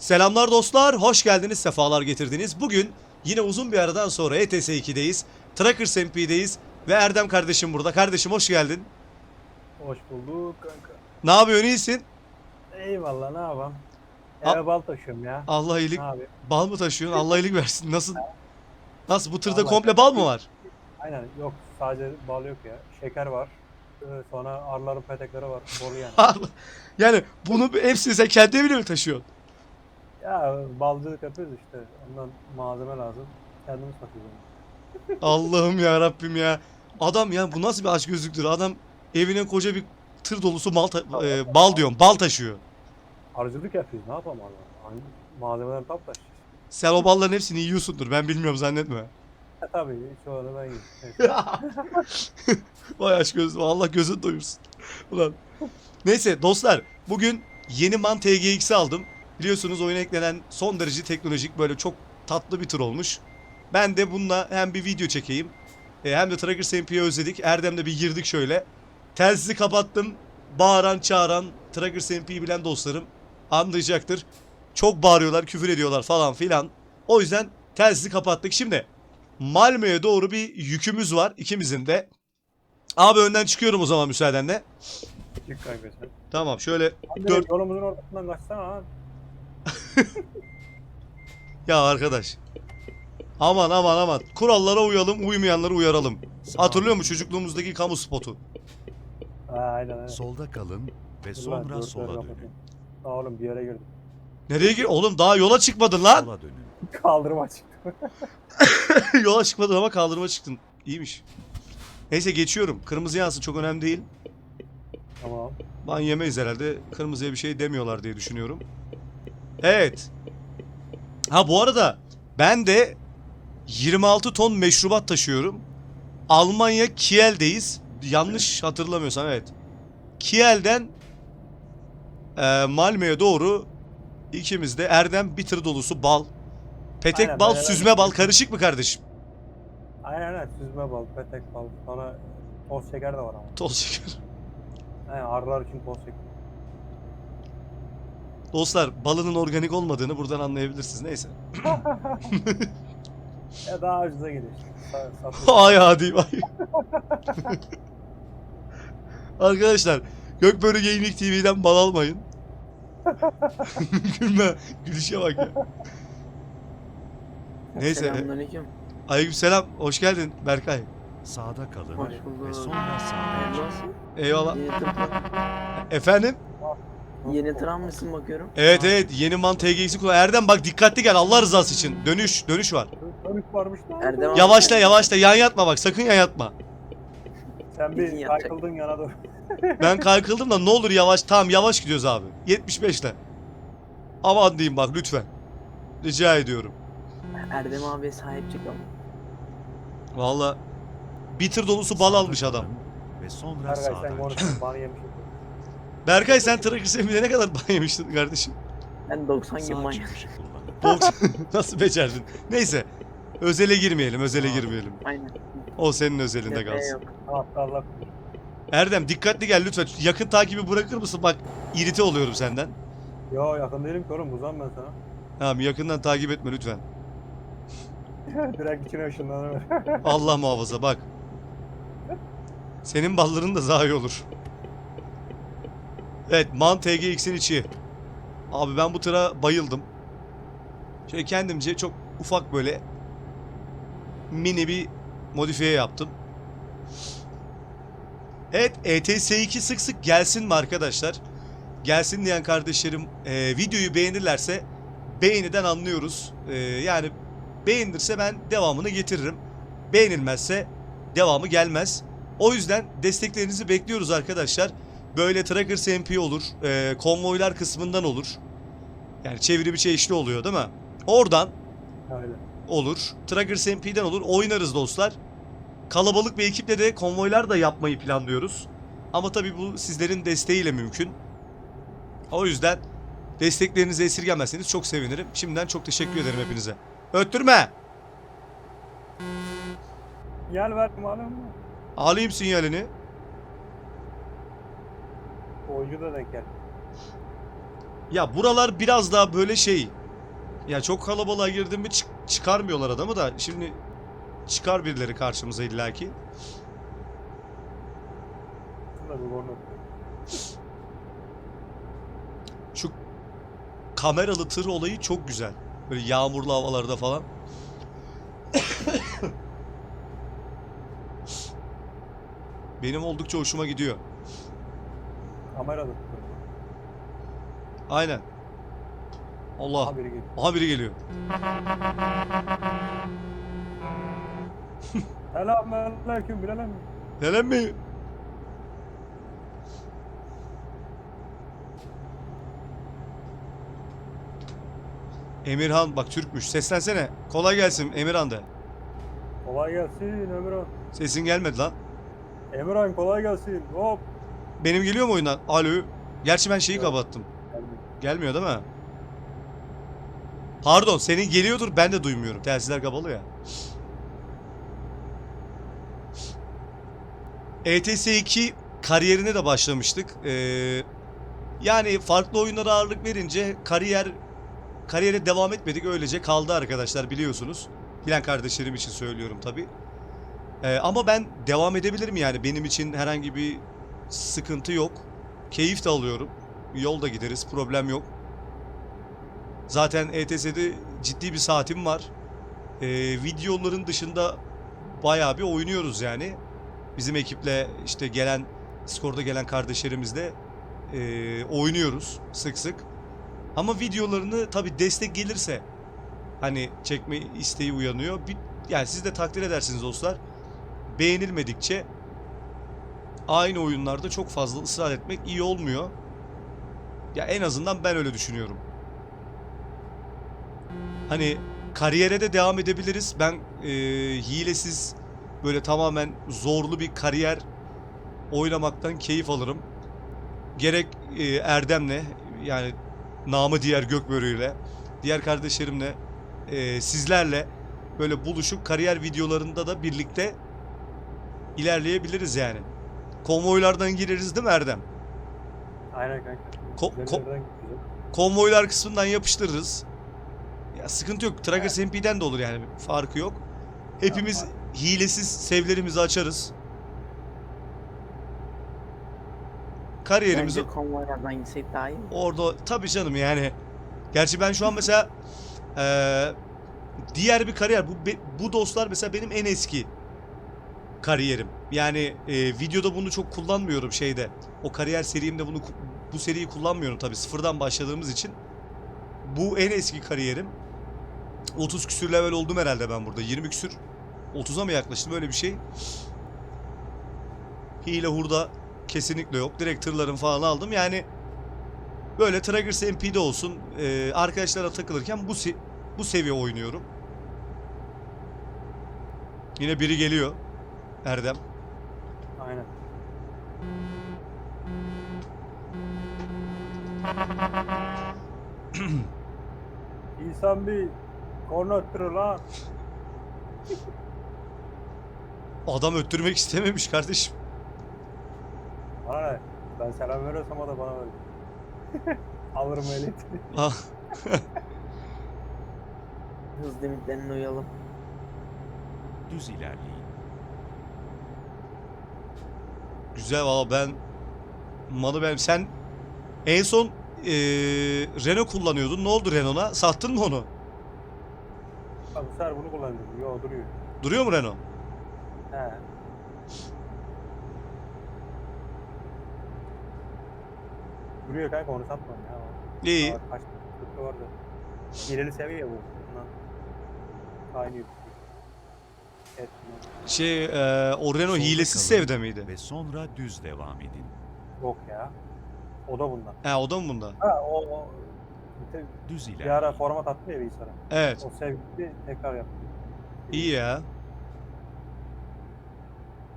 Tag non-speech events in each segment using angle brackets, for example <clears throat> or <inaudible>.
Selamlar dostlar, hoş geldiniz, sefalar getirdiniz. Bugün yine uzun bir aradan sonra ETS 2'deyiz. Trackers MP'deyiz ve Erdem kardeşim burada. Kardeşim hoş geldin. Hoş bulduk kanka. Ne yapıyorsun, iyisin? Eyvallah ne yapalım? Al- Eve bal taşıyorum ya. Allah iyilik, Ne bal mı taşıyorsun? Allah iyilik versin. Nasıl? Nasıl, bu tırda Vallahi- komple bal mı var? Aynen yok sadece bal yok ya. Şeker var. Ee, Sonra arıların petekleri var. Bolu yani. <laughs> Yani bunu hepsini sen kendi evine mi taşıyorsun? Ya balcılık yapıyoruz işte. Ondan malzeme lazım. Kendimiz satıyoruz. <laughs> Allah'ım ya Rabbim ya. Adam ya bu nasıl bir aç gözlüktür? Adam evine koca bir tır dolusu mal ta- e, bal diyorum, bal taşıyor. Arıcılık yapıyoruz. Ne yapalım abi? Hangi malzemeden tap taşıyacağız. Sen o balların hepsini yiyorsundur. Ben bilmiyorum zannetme. E tabii çoğunu ben. Neyse. <laughs> Vay aşk gözlü. Allah gözün doyursun. Ulan. Neyse dostlar. Bugün yeni MAN TGX'i aldım. Biliyorsunuz oyuna eklenen son derece teknolojik böyle çok tatlı bir tır olmuş. Ben de bununla hem bir video çekeyim. e, Hem de Trackers MP'yi özledik. Erdem'le bir girdik şöyle. Telsizi kapattım. Bağıran çağıran Trackers MP'yi bilen dostlarım anlayacaktır. Çok bağırıyorlar, küfür ediyorlar falan filan. O yüzden telsizi kapattık. Şimdi Malmö'ye doğru bir yükümüz var ikimizin de. Abi önden çıkıyorum o zaman müsaadenle. Çık sen. Tamam şöyle Abi Dört- Yolumuzun ortasından kaçsana abi. <laughs> ya arkadaş. Aman aman aman. Kurallara uyalım, uymayanları uyaralım. Hatırlıyor musun çocukluğumuzdaki kamu spotu? Aynen aynen. Solda kalın ve sonra dur, dur, sola kapatayım. dönün. Aa, oğlum bir yere girdim. Nereye gir? Oğlum daha yola çıkmadın lan. Sola dönün. <laughs> Kaldırıma çıktım. <laughs> yola çıkmadın ama kaldırıma çıktın. İyiymiş. Neyse geçiyorum. Kırmızı yansın çok önemli değil. tamam. Ban yemeyiz herhalde. Kırmızıya bir şey demiyorlar diye düşünüyorum. Evet. Ha bu arada ben de 26 ton meşrubat taşıyorum. Almanya Kiel'deyiz. Yanlış hatırlamıyorsam evet. Kiel'den e, Malmö'ye doğru ikimiz de Erdem bir tır dolusu bal. Petek Aynen, bal, süzme bal karışık mı kardeşim? Aynen aynen süzme bal, petek bal. Sonra toz şeker de var ama. Toz şeker. Aynen arılar için toz şeker. Dostlar balının organik olmadığını buradan anlayabilirsiniz. Neyse. <laughs> Ya daha ucuza geliyor. Ay hadi vay. Arkadaşlar Gökbörü Gaming TV'den bal almayın. Gülme. Gülüşe bak ya. Neyse. Selamünaleyküm. Aleykümselam. Hoş geldin Berkay. Sağda kalın Hoş ve bulduk. sonra olsun. Eyvallah. Tır, Efendim? Yeni tır almışsın bakıyorum. Evet evet yeni man TGX'i kullan. Erdem bak dikkatli gel Allah rızası için. Dönüş dönüş var. Dönüş varmış da. Erdem abi Yavaşla yavaşla yan yatma bak sakın yan yatma. Sen bir yapacak. kaykıldın yana doğru. <laughs> Ben kaykıldım da ne olur yavaş. Tamam yavaş gidiyoruz abi. 75'le. Aman diyeyim bak lütfen. Rica ediyorum. Erdem abiye sahip çıkalım. Valla bir tır dolusu bal almış adam. Ve sonra Kargay sen sağdan konuştun bana. Berkay sen Tracker Semi'de ne kadar ban yemiştin kardeşim? Ben 90 gün kullanın. Boks- Nasıl becerdin? Neyse. Özele girmeyelim, özele girmeyelim. Aynen. O senin özelinde kalsın. yok. Aptallar. Erdem dikkatli gel lütfen. Yakın takibi bırakır mısın? Bak irite oluyorum senden. Yo yakın değilim ki oğlum uzan ben sana. Tamam yakından takip etme lütfen. <laughs> Direkt içine ışınlanır. Allah muhafaza bak. Senin balların da zayi olur. Evet Man TGX'in içi. Abi ben bu tıra bayıldım. Şöyle kendimce çok ufak böyle mini bir modifiye yaptım. Evet ETS2 sık sık gelsin mi arkadaşlar? Gelsin diyen kardeşlerim e, videoyu beğenirlerse beğeniden anlıyoruz. E, yani beğenirse ben devamını getiririm. Beğenilmezse devamı gelmez. O yüzden desteklerinizi bekliyoruz arkadaşlar. Böyle Trackers MP olur. e, konvoylar kısmından olur. Yani çeviri bir çeşitli oluyor değil mi? Oradan Öyle. olur. Trackers MP'den olur. Oynarız dostlar. Kalabalık bir ekiple de konvoylar da yapmayı planlıyoruz. Ama tabii bu sizlerin desteğiyle mümkün. O yüzden desteklerinizi esirgemezseniz çok sevinirim. Şimdiden çok teşekkür ederim hepinize. Öttürme! Gel ver malum. Alayım sinyalini. Oyuncu da denk gel. Ya buralar biraz daha böyle şey. Ya çok kalabalığa girdim mi çık- çıkarmıyorlar adamı da. Şimdi çıkar birileri karşımıza illaki. Şu kameralı tır olayı çok güzel. Böyle yağmurlu havalarda falan. <coughs> Benim oldukça hoşuma gidiyor. Kamera da tutuyor. Aynen. Allah. Aha biri geliyor. Aha biri geliyor. <laughs> Selamünaleyküm Bilal emmi. Neden mi? Emirhan bak Türkmüş. Seslensene. Kolay gelsin Emirhan de. Kolay gelsin Emirhan. Sesin gelmedi lan. Emirhan kolay gelsin. Hop. Benim geliyor mu oyundan? Alo. Gerçi ben şeyi Yok. kapattım. Gelmiyor. Değil mi? Pardon senin geliyordur ben de duymuyorum. Telsizler kapalı ya. ETS 2 kariyerine de başlamıştık. Ee, yani farklı oyunlara ağırlık verince kariyer kariyere devam etmedik. Öylece kaldı arkadaşlar biliyorsunuz. Bilen kardeşlerim için söylüyorum tabi. ama ben devam edebilirim yani. Benim için herhangi bir sıkıntı yok. Keyif de alıyorum. Yolda gideriz. Problem yok. Zaten ETS'de ciddi bir saatim var. Ee, videoların dışında bayağı bir oynuyoruz yani. Bizim ekiple işte gelen skorda gelen kardeşlerimizle ee, oynuyoruz sık sık. Ama videolarını tabi destek gelirse hani çekme isteği uyanıyor. Bir, yani siz de takdir edersiniz dostlar. Beğenilmedikçe aynı oyunlarda çok fazla ısrar etmek iyi olmuyor. Ya en azından ben öyle düşünüyorum. Hani kariyere de devam edebiliriz. Ben e, hilesiz böyle tamamen zorlu bir kariyer oynamaktan keyif alırım. Gerek e, Erdem'le yani namı diğer Gökbörü'yle, diğer kardeşlerimle, e, sizlerle böyle buluşup kariyer videolarında da birlikte ilerleyebiliriz yani. Konvoylardan gireriz değil mi Erdem? Aynen kanka. Ko- ko- gideceğiz. Konvoylar kısmından yapıştırırız. Ya sıkıntı yok. Trackers MP'den de olur yani. Farkı yok. Hepimiz hilesiz sevlerimizi açarız. Kariyerimizi Bence konvoylardan gitsek daha iyi mi? orada tabii canım yani. Gerçi ben şu an mesela eee, diğer bir kariyer bu be- bu dostlar mesela benim en eski kariyerim. Yani eee, videoda bunu çok kullanmıyorum şeyde. O kariyer serimde bunu bu seriyi kullanmıyorum tabii sıfırdan başladığımız için. Bu en eski kariyerim. 30 küsür level oldum herhalde ben burada. 20 küsür 30'a mı yaklaştım öyle bir şey. Hile hurda kesinlikle yok. Direkt tırların falan aldım. Yani böyle Traggers MP'de olsun. e, arkadaşlara takılırken bu bu seviye oynuyorum. Yine biri geliyor. Erdem. Aynen. <clears throat> İnsan bir korna öttürür lan. Adam öttürmek istememiş kardeşim. Bana ne? Ben selam veriyorsam o da bana verir. <laughs> Alırım ehliyetini. Ah, Hız limitlerine uyalım. Düz ilerleyin. Güzel valla ben malı ben sen en son e, Renault kullanıyordun. Ne oldu Renault'a? Sattın mı onu? Bu sefer bunu kullanıyorum. Yo duruyor. Duruyor mu Renault? He. Duruyor kanka onu satmam ya. İyi. Kaç vardı. İleri seviye bu. Aynı yüksek. Şey e, o Renault Solda hilesiz kalın sevde miydi? Ve sonra düz devam edin. Yok ya. O da bundan. He o da mı bunda? Ha o, o bir, Düz bir ilerleyin. ara format attı ya bilgisayara. Evet. O sevgili tekrar yaptı. İyi ya.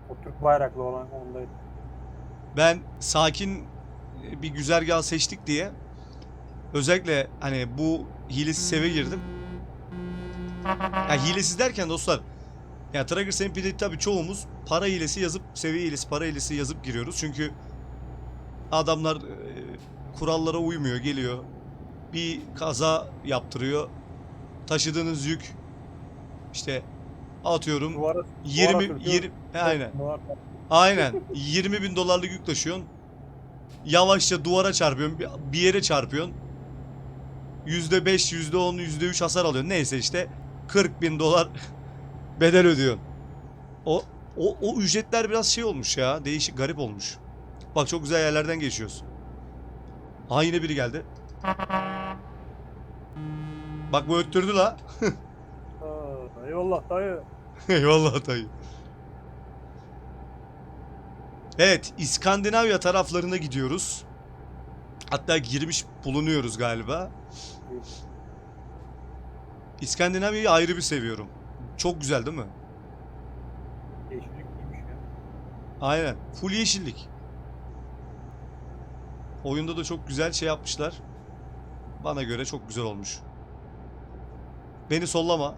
O Türk bayraklı olan ondaydı. Ben sakin e, bir güzergah seçtik diye özellikle hani bu hilesiz seve girdim. Ya hilesiz derken dostlar ya Tracker MP'de tabii çoğumuz para hilesi yazıp seviye hilesi para hilesi yazıp giriyoruz. Çünkü adamlar e, kurallara uymuyor geliyor. bir kaza yaptırıyor. Taşıdığınız yük işte atıyorum Duvara, 20 duvara sürtüyor. 20 aynen. Aynen. <laughs> 20 bin dolarlık yük taşıyorsun. Yavaşça duvara çarpıyorsun. bir- Bir yere çarpıyorsun. %5, %10, %3 hasar alıyorsun. Neyse işte 40 bin dolar <laughs> bedel ödüyorsun. O, o, o ücretler biraz şey olmuş ya. Değişik, garip olmuş. Bak çok güzel yerlerden geçiyoruz. Aa yine biri geldi. Bak bu öttürdü la. Aa, eyvallah dayı. <laughs> Eyvallah dayı. Evet, İskandinavya taraflarına gidiyoruz. Hatta girmiş bulunuyoruz galiba. İskandinavya'yı ayrı bir seviyorum. Çok güzel değil mi? Yeşillik ya. Aynen. Full yeşillik. Oyunda da çok güzel şey yapmışlar. Bana göre çok güzel olmuş. Beni sollama.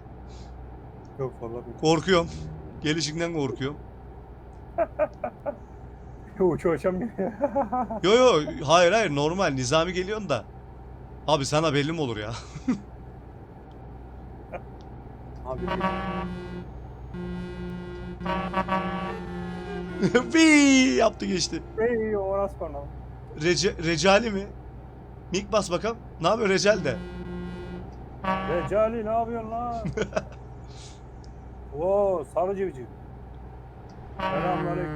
Yok sallamıyor. Korkuyorum. <laughs> Gelişinden korkuyorum. <laughs> Uçu uçam geliyor. Yo yo hayır hayır normal nizami geliyorsun da. Abi sana belli mi olur ya? <laughs> Abi <laughs> Vii yaptı geçti. Ey orası konu. Rece, Recali mi? Mik bas bakalım. Ne yapıyor Recal de? Recali ne yapıyorsun lan? <laughs> Oo sarı civciv. Selamünaleyküm.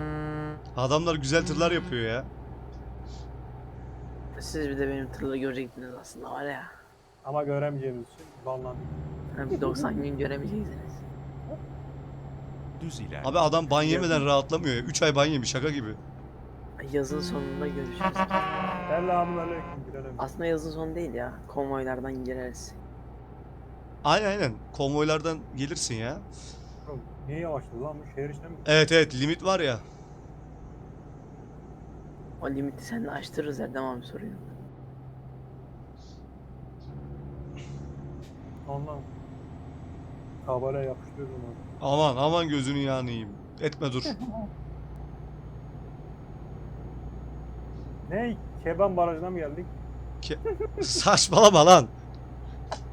Adamlar güzel tırlar yapıyor ya. Siz bir de benim tırları görecektiniz aslında var ya. Ama göremeyeceğimiz için banlandık. Ben bir 90 gün göremeyeceksiniz. Düz ilerleyin. Abi adam ban yemeden rahatlamıyor ya. 3 ay ban yemiş şaka gibi. Yazın sonunda görüşürüz. Selamünaleyküm. Girelim. Aslında yazın sonu değil ya. Konvoylardan gireriz. Aynen aynen. Konvoylardan gelirsin ya. Oğlum, Niye yavaşladı lan bu şehir içine mi? Evet evet limit var ya. O limiti sen de açtırırız Erdem abi soruyor. Ondan. Tabela yapıştırdım onu. Aman aman gözünün yağını yiyeyim. Etme dur. <laughs> Ne? Keban Barajı'na mı geldik? Saçmalama lan.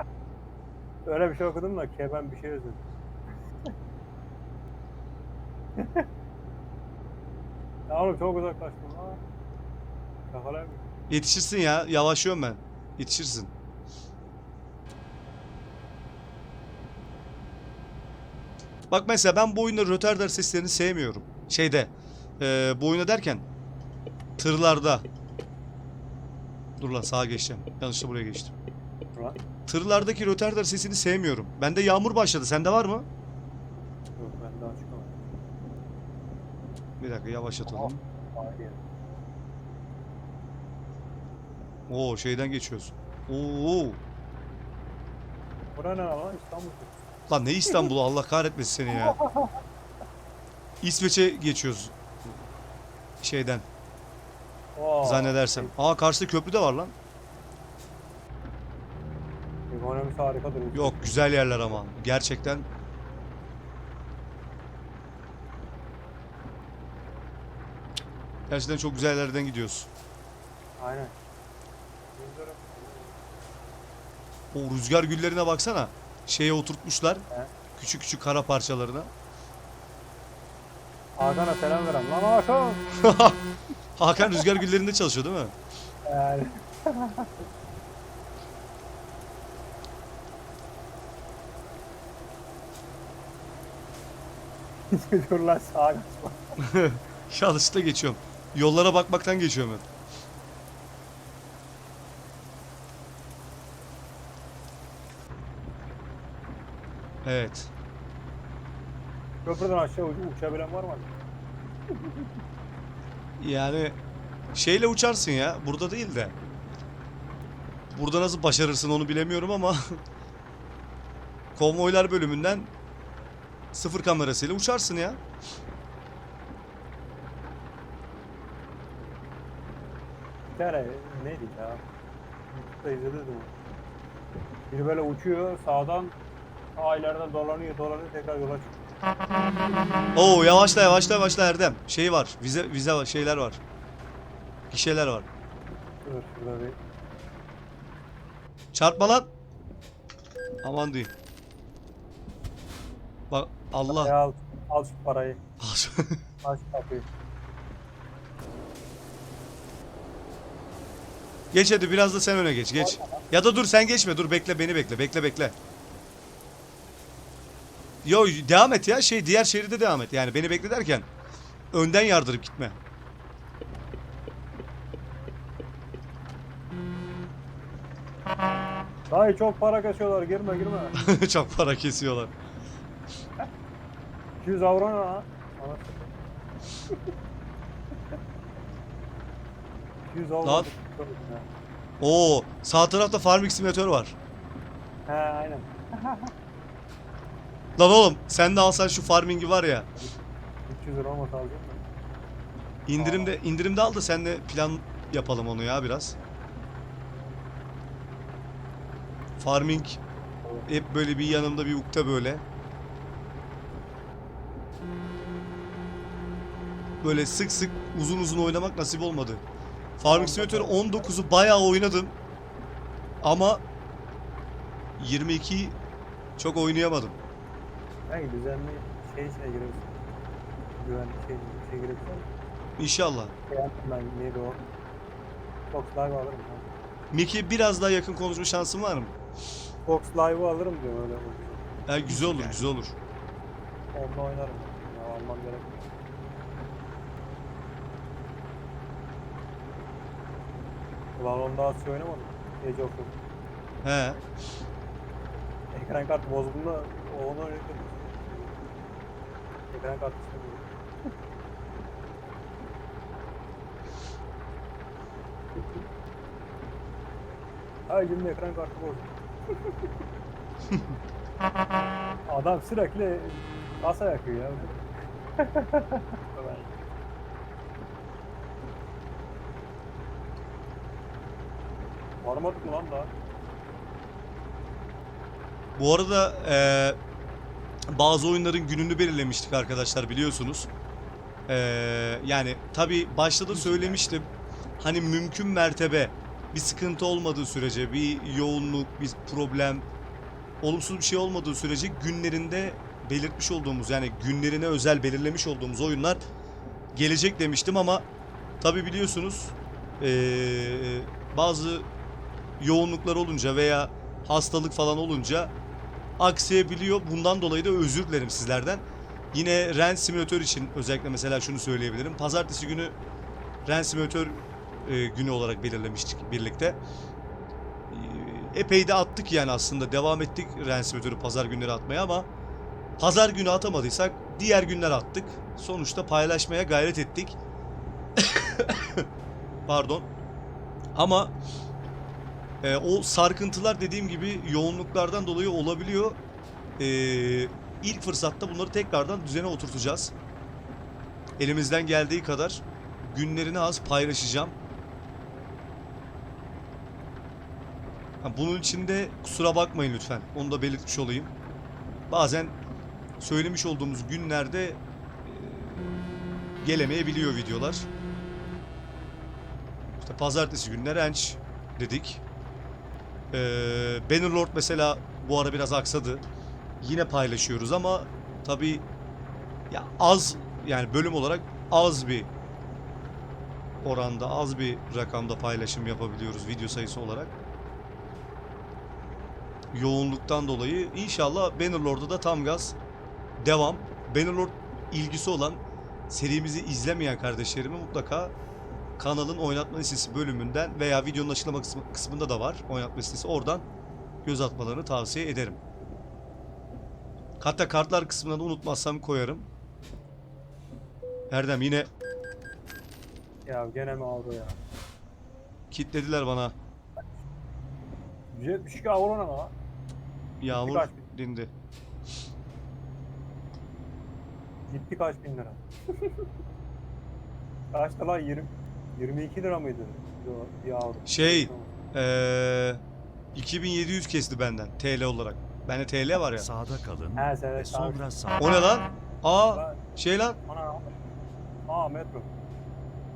<laughs> Öyle bir şey okudum da Keban bir şey yazıyor. <laughs> ya oğlum çok uzaklaştım ha. Kafalar Yetişirsin ya. Yavaşıyorum ben. Yetişirsin. Bak mesela ben bu oyunda rötardar seslerini sevmiyorum. Şeyde. eee bu oyunda derken. Tırlarda. Dur lan sağa geçeceğim. Yanlışlıkla buraya geçtim. Lan. Tırlardaki rötardar sesini sevmiyorum. Bende yağmur başladı. Sende var mı? Yok ben daha çıkamadım. Bir dakika yavaşlatalım. Hayır. Oo şeyden geçiyoruz. Oo. Bura ne lan İstanbul. Lan ne İstanbul'u Allah kahretmesin seni ya. İsveç'e geçiyoruz. Şeyden Aa, zannedersem. Aa karşıda köprü de var lan. Ekonomisi harika duruyor. Yok güzel yerler ama. Gerçekten. Gerçekten çok güzel yerlerden gidiyoruz. Aynen. O rüzgar güllerine baksana. Şeye oturtmuşlar. He. Küçük küçük kara parçalarına. Hakan'a selam verem. Lan Hakan. <laughs> Hakan rüzgar güllerinde çalışıyor değil mi? Yani. <laughs> Lan sağa kaçma. <laughs> Yanlışlıkla geçiyorum. Yollara bakmaktan geçiyorum ben. Evet. Köprüden aşağı uç uçabilen var mı? <laughs> Yani şeyle uçarsın ya. Burada değil de. Burada nasıl başarırsın onu bilemiyorum ama <laughs> konvoylar bölümünden sıfır kamerasıyla uçarsın ya. Bir tane neydi ya? YouTube'da izledim. Biri böyle uçuyor sağdan Aa ileriden dolanıyor dolanıyor tekrar yola çıkıyor. Oo yavaşla yavaşla yavaşla Erdem. Şey var. Vize vize var, şeyler var. Gişeler var. Dur şurada bir. Çarpma lan. Aman diyeyim. Bak Allah. Ya al, al şu parayı. Aç <laughs> kapıyı. geç hadi biraz da sen öne geç geç. Ya da dur sen geçme dur bekle beni bekle bekle bekle. Yo devam et ya şey diğer şeride devam et yani beni bekle derken önden yardırıp gitme. Dayı çok para kaçıyorlar girme girme. <laughs> Çok para kesiyorlar. 200 avro ne lan? Ana. 200 avro. Lan. Oo sağ tarafta Farming Simulator var. He aynen. <laughs> Lan oğlum sen de alsan şu farming'i var ya. 300 lira olmasa alacağım da. İndirimde indirimde al da senle plan yapalım onu ya biraz. Farming hep böyle bir yanımda bir ukde böyle. Böyle sık sık uzun uzun oynamak nasip olmadı. Farming Simulator 19'u bayağı oynadım. Ama 22 çok oynayamadım. Belki düzenli şey içine girebilirsin. Güvenli şey, şey girebilirsin. İnşallah. Şey ben neydi o? Fox Live alırım. Mickey biraz daha yakın konuşma şansın var mı? Fox Live'ı alırım diyorum öyle. Ya güzel olur, güzel olur. Onunla oynarım. Ya almam gerek. Ulan onu daha hiç oynamadım. Gece okul. He. Ekran kartı bozduğunda onu oynadım. Ekran kartı istemiyorum. Ay şimdi ekran kartı bozdu. Adam sürekli kasa yakıyor ya. Varmadık mı lan daha? Bu arada eee, bazı oyunların gününü belirlemiştik arkadaşlar biliyorsunuz. Eee, yani tabi başta da söylemiştim. Hani mümkün mertebe bir sıkıntı olmadığı sürece, bir yoğunluk, bir problem, olumsuz bir şey olmadığı sürece günlerinde belirtmiş olduğumuz yani günlerine özel belirlemiş olduğumuz oyunlar gelecek demiştim ama tabi biliyorsunuz eee, bazı yoğunluklar olunca veya hastalık falan olunca aksayabiliyor. Bundan dolayı da özür dilerim sizlerden. Yine Ren Simulator için özellikle mesela şunu söyleyebilirim. Pazartesi günü Ren Simulator e, günü olarak belirlemiştik birlikte. E, epey de attık yani aslında. Devam ettik Ren Simulator'u pazar günleri atmaya ama pazar günü atamadıysak diğer günler attık. Sonuçta paylaşmaya gayret ettik. <coughs> Pardon. Ama e, o sarkıntılar dediğim gibi yoğunluklardan dolayı olabiliyor. E, ilk fırsatta bunları tekrardan düzene oturtacağız. Elimizden geldiği kadar günlerini az paylaşacağım. Bunun için de kusura bakmayın lütfen. Onu da belirtmiş olayım. Bazen söylemiş olduğumuz günlerde e, gelemeyebiliyor videolar. İşte pazartesi günler enç dedik. Ee, Bannerlord mesela bu ara biraz aksadı. Yine paylaşıyoruz ama tabi ya az yani bölüm olarak az bir oranda az bir rakamda paylaşım yapabiliyoruz video sayısı olarak. Yoğunluktan dolayı inşallah Bannerlord'da da tam gaz devam. Bannerlord ilgisi olan serimizi izlemeyen kardeşlerime mutlaka kanalın oynatma listesi bölümünden veya videonun açıklama kısmı- kısmında da var oynatma listesi. Oradan göz atmalarını tavsiye ederim. Hatta kartlar kısmına da unutmazsam koyarım. Erdem yine Ya gene mi avro ya? kitlediler bana. 172 avro ne lan? Yağmur Kaç? dindi. Gitti kaç bin lira? <laughs> Kaçtı lan 20? 22 lira mıydı? Yo, avro. Şey, Ee, 2700 kesti benden TL olarak. Bende TL var ya. Sağda kalın He sen ve sonra sağ O ne lan? Aa Lan, şey lan. Ana. Aa metro.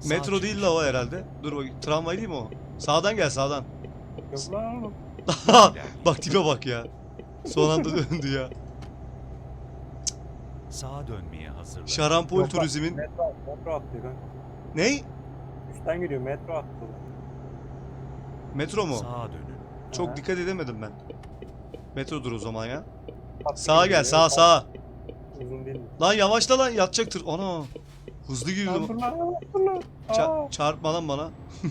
sağ Metro değil çıkış. la o herhalde. Dur bakayım. Tramvay değil mi o? Sağdan gel sağdan. Yok lan oğlum. <laughs> bak tipe bak ya. Son anda döndü ya. Sağa dönmeye hazırlanın. Şarampol Yok Turizm'in Metro, metro atlıyor kanka. ney? Üstten gidiyor metro atlıyor. Metro mu? Sağa dönün. Çok Aha. dikkat edemedim ben. Metrodur o zaman ya. Tatlı Sağa gel sağa sağa. Uzun değil mi? Lan yavaşla lan yatacaktır. Ana. Hızlı girdi. Lan. Ça- Aa. çarpma lan bana. <laughs>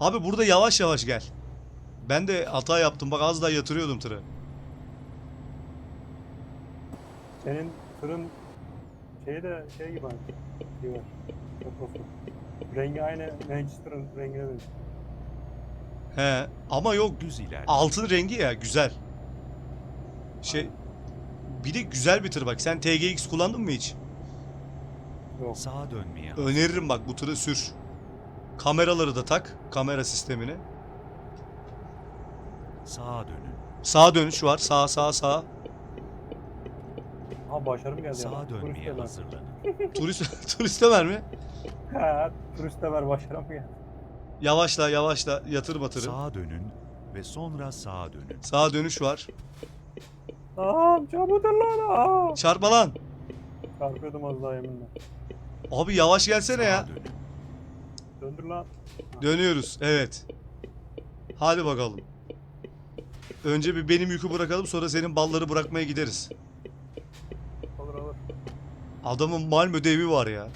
Abi burada yavaş yavaş gel. Ben de hata yaptım. Bak az daha yatırıyordum tırı. Senin tırın şeyi de şey gibi hani. Var. Lokosu. <laughs> Rengi aynı Manchester'ın rengine benziyor. He. Ama yok. Düz ilerleyin. Altın rengi ya güzel. Şey bir de güzel bir tır bak. Sen TGX kullandın mı hiç? Yok. Sağa dönmeye Öneririm bak bu tırı sür. Kameraları da tak. Kamera sistemini. Sağa dönün. Sağa dönüş var. Sağ sağ sağ. Ha başarım geldi ya. Sağa dönmeye Turist ver. hazırlanın. Turist <laughs> turiste ver mi? Ha, turist de ver başarım geldi. Yavaşla yavaşla yatırma tırı. Sağa dönün ve sonra sağa dönün. Sağa dönüş var. Aa çabudur lan. Aa. Çarpma lan. Çarpıyordum az daha yeminle. Abi yavaş gelsene ya. Sağa dönün. Döndür lan. Dönüyoruz. Evet. Hadi bakalım. Önce bir benim yükü bırakalım sonra senin balları bırakmaya gideriz. Olur olur. Adamın Malmö'de evi var ya.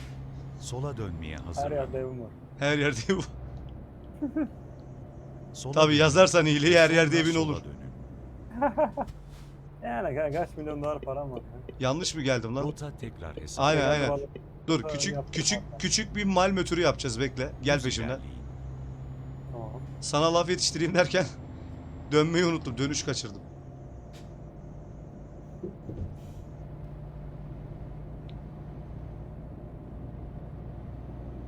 Sola dönmeye Her hazırlanın. yerde evim var. Her yerde evi var. <laughs> Sola Tabii dönün. yazarsan iyiliği her yerde evin sola olur. dönün. <laughs> Yani ka- kaç milyon dolar param var. ya. Yanlış mı geldim lan? Rota tekrar hesap. Aynen aynen. Dur Ha, küçük yaptım küçük küçük bir Malmö turu yapacağız bekle. Gel peşimden. Tamam. Sana laf yetiştireyim derken <laughs> dönmeyi unuttum. Dönüş kaçırdım.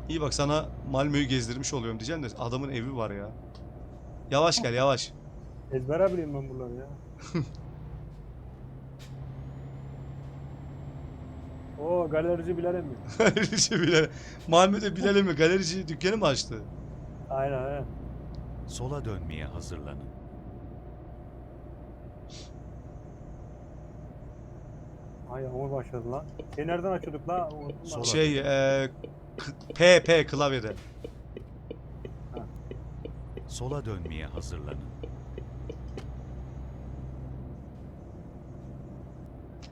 İyi bak sana Malmö'yü gezdirmiş oluyorum diyeceğim de adamın evi var ya. Yavaş gel yavaş. Ezbere bileyim ben bunları ya. <laughs> Oo galerici Bilal mi? <laughs> Galerici bile. Malmö'de Bilal'e mi galerici dükkanı mı açtı? Aynen aynen. Sola dönmeye hazırlanın. Ay yağmur başladı lan. Şey nereden açıyorduk lan? Şey eee k- P P klavyede. Sola dönmeye hazırlanın.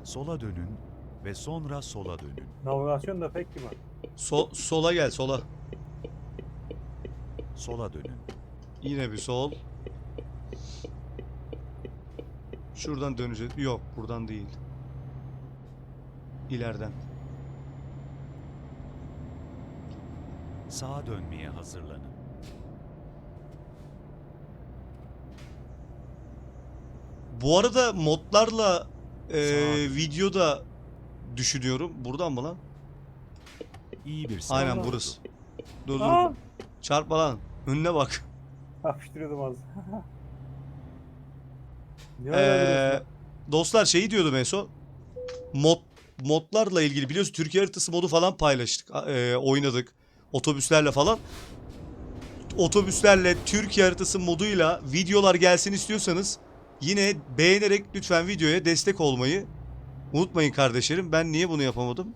Sola dönün ve sonra sola dönün. Navigasyon da pek gibi. Sol, sola gel sola. Sola dönün. Yine bir sol. Şuradan döneceğiz. Yok buradan değil. İleriden. Sağa dönmeye hazırlanın. Bu arada modlarla e, videoda düşünüyorum. Buradan mı lan? İyi bir sağ Aynen burası. Dur dur. Aa! Çarpma lan. Önüne bak. Yapıştırıyordum az. <laughs> ne Ee, öyle dostlar şeyi diyordum en son. Mod modlarla ilgili biliyorsun Türkiye haritası modu falan paylaştık. A- e, oynadık. Otobüslerle falan. Otobüslerle Türkiye haritası moduyla videolar gelsin istiyorsanız yine beğenerek lütfen videoya destek olmayı unutmayın kardeşlerim. Ben niye bunu yapamadım?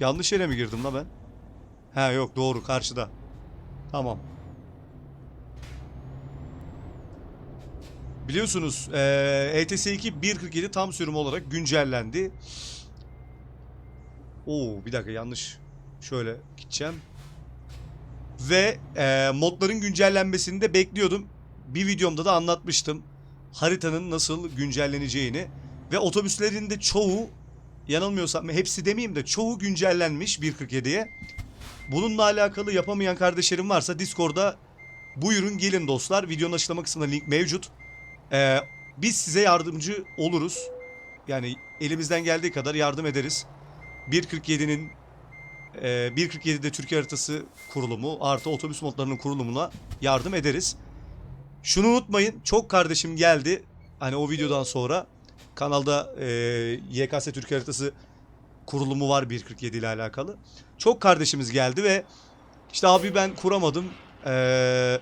Yanlış yere mi girdim la ben? Ha yok doğru karşıda. Tamam. Biliyorsunuz eee ETS 2 1.47 tam sürüm olarak güncellendi. Oo bir dakika yanlış. Şöyle gideceğim. Ve eee, modların güncellenmesini de bekliyordum. Bir videomda da anlatmıştım. Haritanın nasıl güncelleneceğini. Ve otobüslerin de çoğu yanılmıyorsam hepsi demeyeyim de çoğu güncellenmiş 1.47'ye. Bununla alakalı yapamayan kardeşlerim varsa Discord'da buyurun gelin dostlar. Videonun açıklama kısmında link mevcut. Ee, biz size yardımcı oluruz. Yani elimizden geldiği kadar yardım ederiz. 1.47'nin e, 1.47'de Türkiye haritası kurulumu artı otobüs modlarının kurulumuna yardım ederiz. Şunu unutmayın. Çok kardeşim geldi. Hani o videodan sonra kanalda e, YKS Türkiye haritası kurulumu var 1.47 ile alakalı. Çok kardeşimiz geldi ve işte abi ben kuramadım. Eee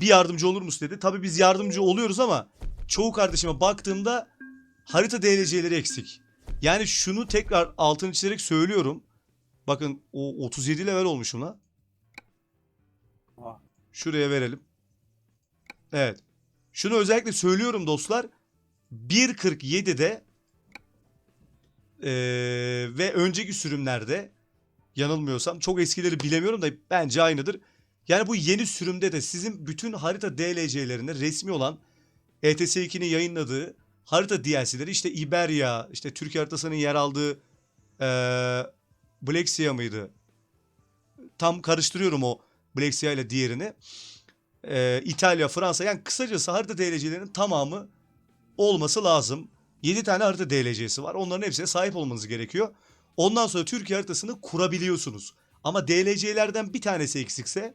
bir yardımcı olur musun dedi. Tabii biz yardımcı oluyoruz ama çoğu kardeşime baktığımda harita DLC'leri eksik. Yani şunu tekrar altını çizerek söylüyorum. Bakın o 37 level olmuşum la. Ah. Şuraya verelim. Evet. Şunu özellikle söylüyorum dostlar. 1.47'de eee, ve önceki sürümlerde yanılmıyorsam çok eskileri bilemiyorum da bence aynıdır. Yani bu yeni sürümde de sizin bütün harita DLC'lerinde resmi olan ETS 2'nin yayınladığı harita DLC'leri işte Iberia, işte Türkiye haritasının yer aldığı eee Black mıydı? Tam karıştırıyorum o Black ile diğerini. Eee, İtalya, Fransa yani kısacası harita DLC'lerinin tamamı olması lazım. 7 tane harita DLC'si var. Onların hepsine sahip olmanız gerekiyor. Ondan sonra Türkiye haritasını kurabiliyorsunuz. Ama DLC'lerden bir tanesi eksikse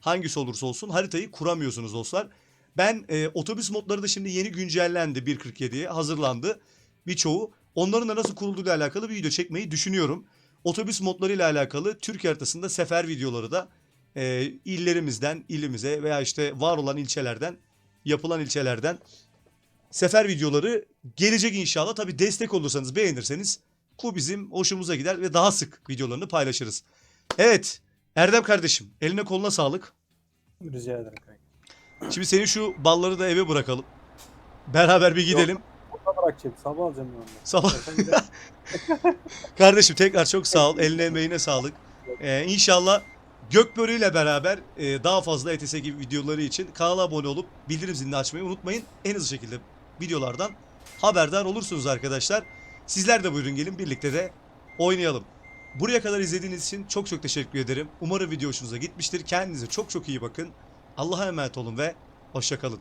hangisi olursa olsun haritayı kuramıyorsunuz dostlar. Ben e, otobüs modları da şimdi yeni güncellendi 1.47'ye hazırlandı birçoğu. Onların da nasıl kurulduğuyla alakalı bir video çekmeyi düşünüyorum. Otobüs modlarıyla alakalı Türkiye haritasında sefer videoları da e, illerimizden ilimize veya işte var olan ilçelerden yapılan ilçelerden sefer videoları gelecek inşallah. Tabi destek olursanız beğenirseniz bu bizim hoşumuza gider ve daha sık videolarını paylaşırız. Evet Erdem kardeşim eline koluna sağlık. Rica ederim kanka. Şimdi senin şu balları da eve bırakalım. Beraber bir gidelim. Burada bırakacağım. Sabah alacağım ben. Sabah. <laughs> Kardeşim tekrar çok sağ ol. Eline emeğine sağlık. Ee, inşallah Gökbörü ile beraber e, daha fazla ETS gibi videoları için kanala abone olup bildirim zilini açmayı unutmayın. En hızlı şekilde videolardan haberdar olursunuz arkadaşlar. Sizler de buyurun gelin birlikte de oynayalım. Buraya kadar izlediğiniz için çok çok teşekkür ederim. Umarım video hoşunuza gitmiştir. Kendinize çok çok iyi bakın. Allah'a emanet olun ve hoşçakalın.